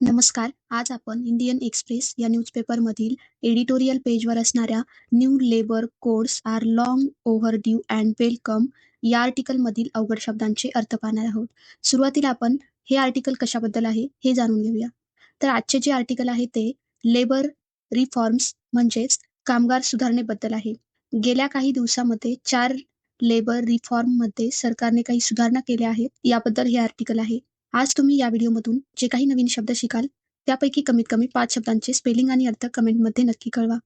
नमस्कार. आज आपण इंडियन एक्सप्रेस या न्यूजपेपरमधील एडिटोरियल पेजवर असणाऱ्या new labour codes are long overdue and welcome या आर्टिकलमधील अवघड शब्दांचे अर्थ पाहणार आहोत. सुरुवातीला आपण हे आर्टिकल कशाबद्दल आहे हे जाणून घेऊया. तर आजचे जे आर्टिकल आहे ते लेबर रिफॉर्म्स म्हणजेच कामगार सुधारणेबद्दल आहे. गेल्या काही दिवसामध्ये चार लेबर रिफॉर्ममध्ये सरकारने काही सुधारणा केल्या आहेत याबद्दल हे आर्टिकल आहे. आज तुम्ही या व्हिडिओमधून जे काही नवीन शब्द शिकाल त्यापैकी कमीत कमी पाच शब्दांचे स्पेलिंग आणि अर्थ कमेंटमध्ये नक्की कळवा.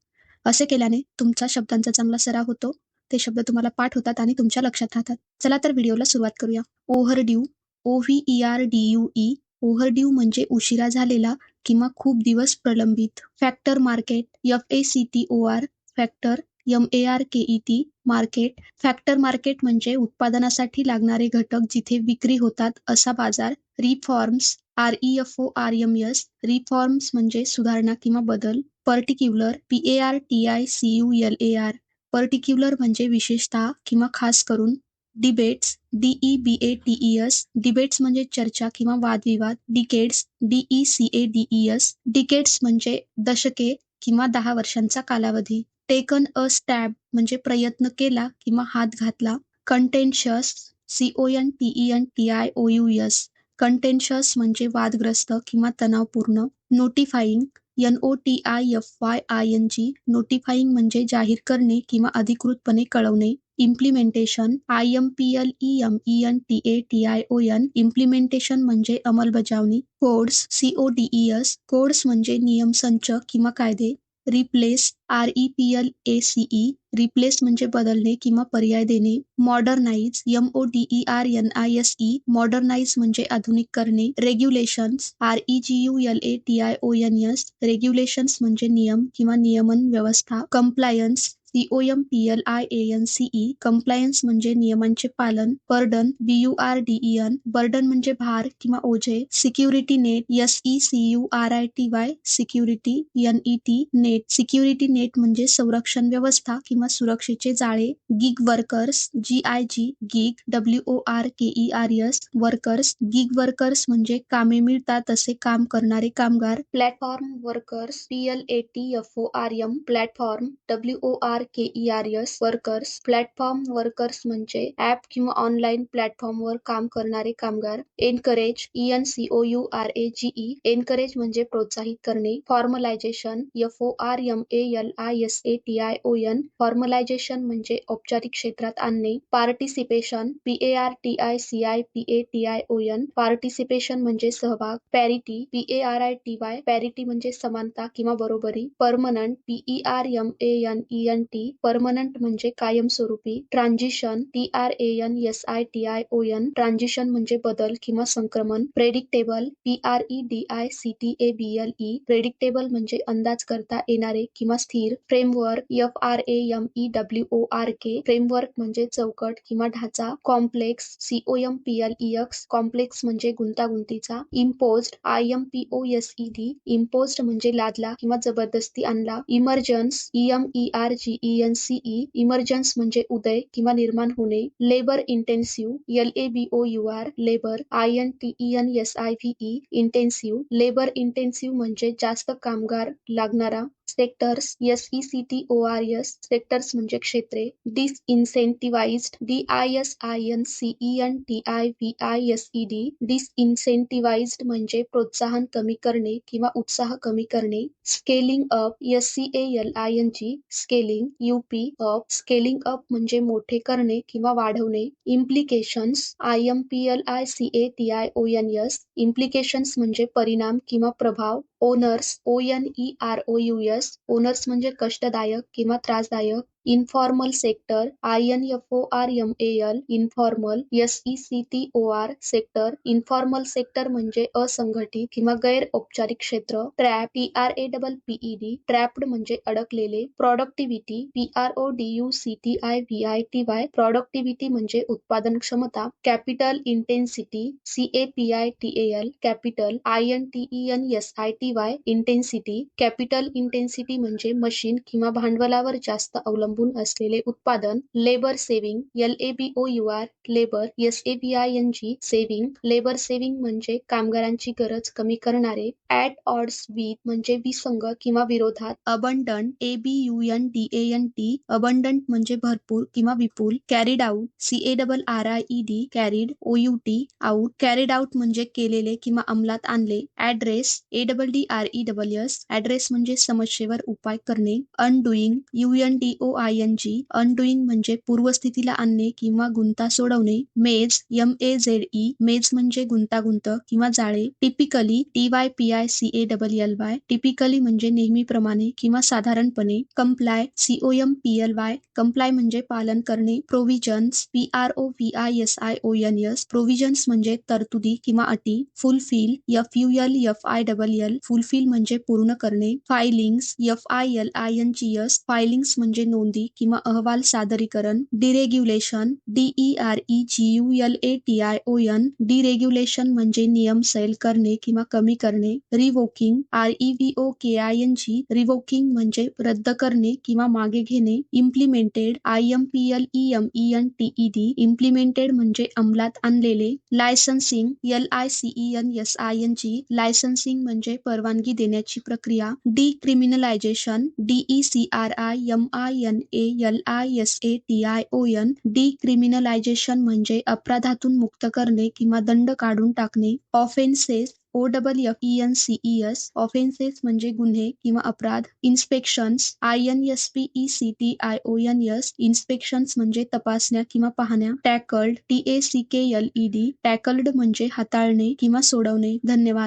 असे केल्याने तुमचा शब्दांचा चांगला सराव होतो. ते शब्द तुम्हाला पाठ होतात आणि तुमच्या लक्षात राहतात. चला तर व्हिडिओला सुरुवात करूया. Overdue O V E R D U E overdue म्हणजे उशिरा झालेला किंवा खूप दिवस प्रलंबित. Factor market F A C T O R factor M A R K E T market factor market म्हणजे उत्पादनासाठी लागणारे घटक जिथे विक्री होतात असा बाजार. Reforms R E F O R M S reforms म्हणजे सुधारणा किंवा बदल. Particular P A R T I C U L A R particular म्हणजे विशेषतः किंवा खास करून. Debates D E B A T E S debates म्हणजे चर्चा किंवा वादविवाद. Decades D E C A D E S decades म्हणजे दशके किंवा दहा वर्षांचा कालावधी. टेकन अ स्टॅब म्हणजे प्रयत्न केला किंवा हात घातला. Contentious C O N T E N T I O U S contentious म्हणजे वादग्रस्त किंवा तणावपूर्ण. Notifying N O T I F Y I N G notifying म्हणजे जाहीर करणे किंवा अधिकृतपणे कळवणे. Implementation I M P L E M E N T A T I O N implementation म्हणजे अंमलबजावणी. Codes C O D E S codes म्हणजे नियम संच किंवा कायदे. Replace R E P L A C E replace म्हणजे बदलणे किंवा पर्याय देणे. Modernise M O D E R N I S E modernise म्हणजे आधुनिक करणे. Regulations R E G U L A T I O N S regulations म्हणजे नियम किंवा नियमन व्यवस्था. Compliance C O M P L I A N C E compliance म्हणजे नियमांचे पालन. Burden B U R D E N burden म्हणजे भार किंवा ओझे. Security net S E C U R I T Y security N E T net security net म्हणजे संरक्षण व्यवस्था किंवा सुरक्षेचे जाळे. Gig workers G I G gig W O R K E R S workers gig workers म्हणजे कामे मिळतात असे काम करणारे कामगार. Platform workers P L A T F O R M platform W O R K E R S workers platform workers म्हणजे app किंवा online प्लॅटफॉर्मवर काम करणारे कामगार. Encourage E N C O U R A G E encourage म्हणजे प्रोत्साहित करणे. Formalisation F O R M A L I S A T I O N formalisation म्हणजे औपचारिक क्षेत्रात आणणे. Participation P A R T I C I P A T I O N participation म्हणजे सहभाग. Parity P A R I T Y parity म्हणजे समानता किंवा बरोबरी. Permanent P E R M A N E N T permanent म्हणजे कायमस्वरूपी. Transition T R A N S I T I O N transition म्हणजे बदल किंवा संक्रमण. Predictable P R E D I C T A B L E predictable म्हणजे अंदाज करता येणारे किंवा स्थिर. Framework F R A M E W O R K framework म्हणजे चौकट किंवा ढाचा. Complex C O M P L E X complex म्हणजे गुंतागुंतीचा. Imposed I M P O S E D imposed म्हणजे लादला किंवा जबरदस्ती आणला. Emergence E M E R G E N C E emergence म्हणजे उदय किंवा निर्माण होणे. Labour intensive L A B O U R labour I N T E N S I V E intensive labour intensive म्हणजे जास्त कामगार लागणारा. Sectors S E C T O R S sectors म्हणजे क्षेत्रे. Disincentivised D I S I N C E N T I V I S E D disincentivised म्हणजे प्रोत्साहन कमी करणे किंवा उत्साह कमी करणे. Scaling up S C A L I N G scaling U P up scaling up म्हणजे मोठे करणे किंवा वाढवणे. Implications I M P L I C A T I O N S implications म्हणजे परिणाम किंवा प्रभाव. Onerous O N E R O U S onerous म्हणजे कष्टदायक किंवा त्रासदायक. Informal sector I N F O R M A L informal S E C T O R sector informal sector म्हणजे असंघटित किंवा गैर औपचारिक क्षेत्र. Trap T R A double P E D trapped म्हणजे अडकलेले. Productivity P R O D U C T I V I T Y productivity म्हणजे उत्पादन क्षमता. Capital intensity C A P I T L capital I N T E N S I T Y intensity capital intensity म्हणजे machine किंवा भांडवलावर जास्त अवलंबून अवलंबून असलेले उत्पादन labour saving L A B O U R labour S A B I N G saving labour saving म्हणजे कामगारांची गरज कमी करणारे ऍट ऑड्स विथ म्हणजे विसंग किंवा विरोधात abundant A B U N D A N T abundant म्हणजे भरपूर किंवा विपुल carried out C A double R I E D carried O U T out carried out म्हणजे केलेले किंवा अंमलात आणले address A double D R E double S address म्हणजे समस्येवर उपाय करणे undoing U N D O I N G undoing म्हणजे पूर्वस्थितीला आणणे किंवा गुंता सोडवणे मेज एम ए झेड ई मेज म्हणजे गुंतागुंत किंवा जाळे typically T Y P I C A double L Y typically म्हणजे नेहमीप्रमाणे किंवा साधारणपणे comply C O M P L Y comply म्हणजे पालन करणे provisions P R O V I S I O N S provisions म्हणजे तरतुदी किंवा अटी fulfil F U L F I double L fulfil म्हणजे पूर्ण करणे filings F I L I N G S filings म्हणजे नोंद किंवा अहवाल सादरीकरण deregulation D E R E G U L A T I O N deregulation म्हणजे नियम सैल करणे किंवा कमी करणे revoking R E V O K I N G revoking म्हणजे रद्द करणे किंवा मागे घेणे implemented I M P L E M E N T E D implemented म्हणजे अंमलात आणलेले licensing L I C E N S I N G licensing म्हणजे परवानगी देण्याची प्रक्रिया decriminalisation D E C R I M I N A L I S A T I O N decriminalisation म्हणजे अपराधातून मुक्त करणे किंवा दंड काढून टाकणे. Offences O double F E N C E S offences म्हणजे गुन्हे किंवा अपराध. Inspections I N S P E C T I O N S inspections म्हणजे तपासण्या किंवा पाहण्या. Tackled T A C K L E D tackled म्हणजे हाताळणे किंवा सोडवणे. धन्यवाद.